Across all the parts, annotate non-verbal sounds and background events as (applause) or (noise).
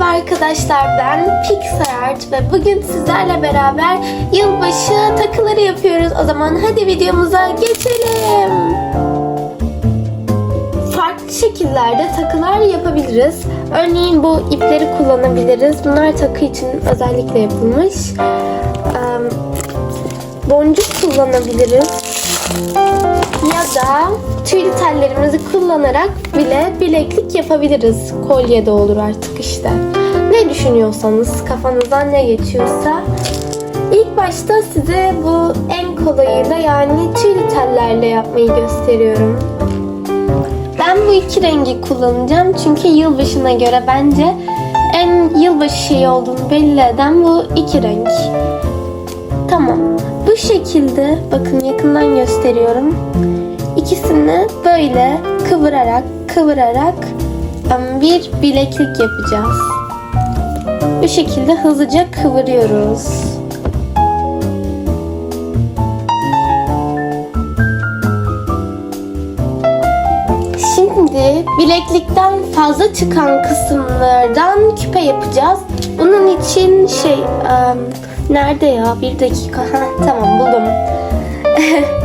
Merhaba arkadaşlar ben Pixart ve bugün sizlerle beraber yılbaşı takıları yapıyoruz. O zaman hadi videomuza geçelim. Farklı şekillerde takılar yapabiliriz. Örneğin bu ipleri kullanabiliriz. Bunlar takı için özellikle yapılmış. Boncuk kullanabiliriz. Ya da tüylü tellerimizi kullanarak bile bileklik yapabiliriz. Kolye de olur artık işte. Ne düşünüyorsanız, kafanızdan ne geçiyorsa. İlk başta size bu en kolayıyla yani tüylü tellerle yapmayı gösteriyorum. Ben bu iki rengi kullanacağım çünkü yılbaşına göre bence en yılbaşı şeyi olduğunu belli eden bu iki renk. Tamam. Bu şekilde bakın yakından gösteriyorum. İkisini böyle kıvırarak kıvırarak bir bileklik yapacağız. Bu şekilde hızlıca kıvırıyoruz. Şimdi bileklikten fazla çıkan kısımlardan küpe yapacağız. Bunun için şey nerede ya bir dakika tamam buldum. (laughs)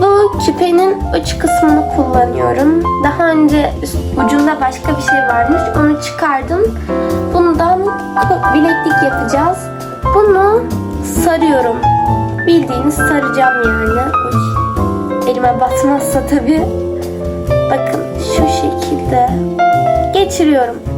Bu küpenin uç kısmını kullanıyorum. Daha önce ucunda başka bir şey varmış. Onu çıkardım. Bundan bileklik yapacağız. Bunu sarıyorum. Bildiğiniz saracağım yani. Uy, elime batmazsa tabii. Bakın şu şekilde geçiriyorum.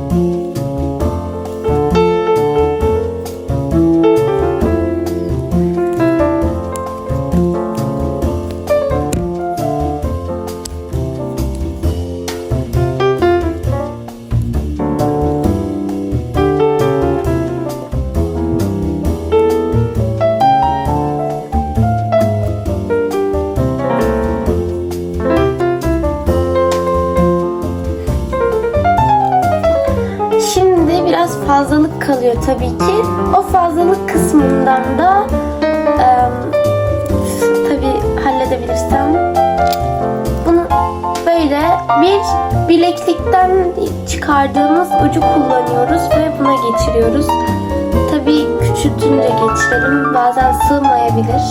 Kalıyor tabii ki. O fazlalık kısmından da em, tabii halledebilirsem bunu böyle bir bileklikten çıkardığımız ucu kullanıyoruz ve buna geçiriyoruz. Tabii küçültünce geçirelim. Bazen sığmayabilir.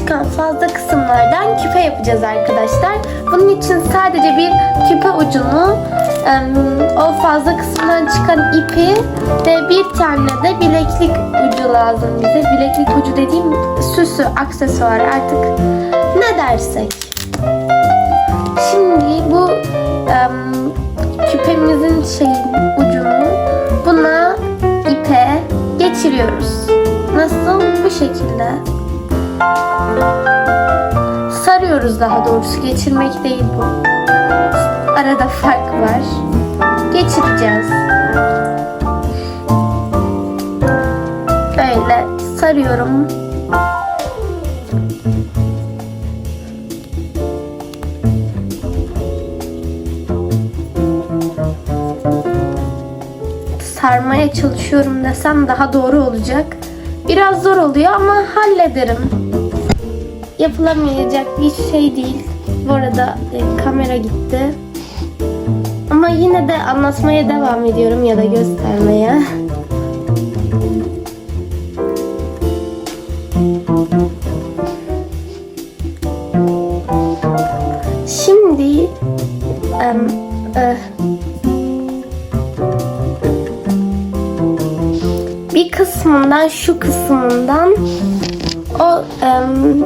Çıkan fazla kısımlardan küpe yapacağız arkadaşlar. Bunun için sadece bir küpe ucunu, o fazla kısımdan çıkan ipi ve bir tane de bileklik ucu lazım bize. Bileklik ucu dediğim süsü, aksesuar artık ne dersek. Şimdi bu em, küpemizin şeyin ucunu buna ipe geçiriyoruz. Nasıl? Bu şekilde. Sarıyoruz daha doğrusu. Geçirmek değil bu. Arada fark var. Geçireceğiz. Böyle sarıyorum. sarmaya çalışıyorum desem daha doğru olacak. Biraz zor oluyor ama hallederim. Yapılamayacak bir şey değil. Bu arada e, kamera gitti. Ama yine de anlatmaya devam ediyorum ya da göstermeye. Bir kısmından şu kısmından o em,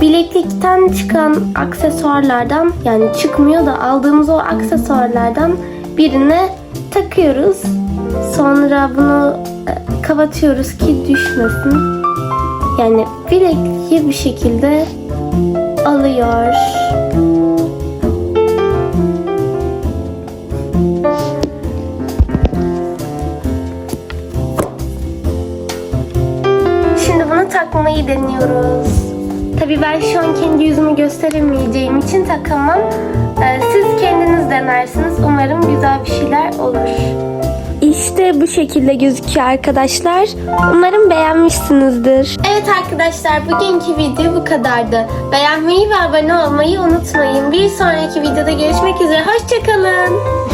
bileklikten çıkan aksesuarlardan yani çıkmıyor da aldığımız o aksesuarlardan birine takıyoruz. Sonra bunu e, kapatıyoruz ki düşmesin. Yani bilekliği bir şekilde alıyor. Takmayı deniyoruz. Tabii ben şu an kendi yüzümü gösteremeyeceğim için takamam. Ee, siz kendiniz denersiniz. Umarım güzel bir şeyler olur. İşte bu şekilde gözüküyor arkadaşlar. Umarım beğenmişsinizdir. Evet arkadaşlar bugünkü video bu kadardı. Beğenmeyi ve abone olmayı unutmayın. Bir sonraki videoda görüşmek üzere. Hoşçakalın.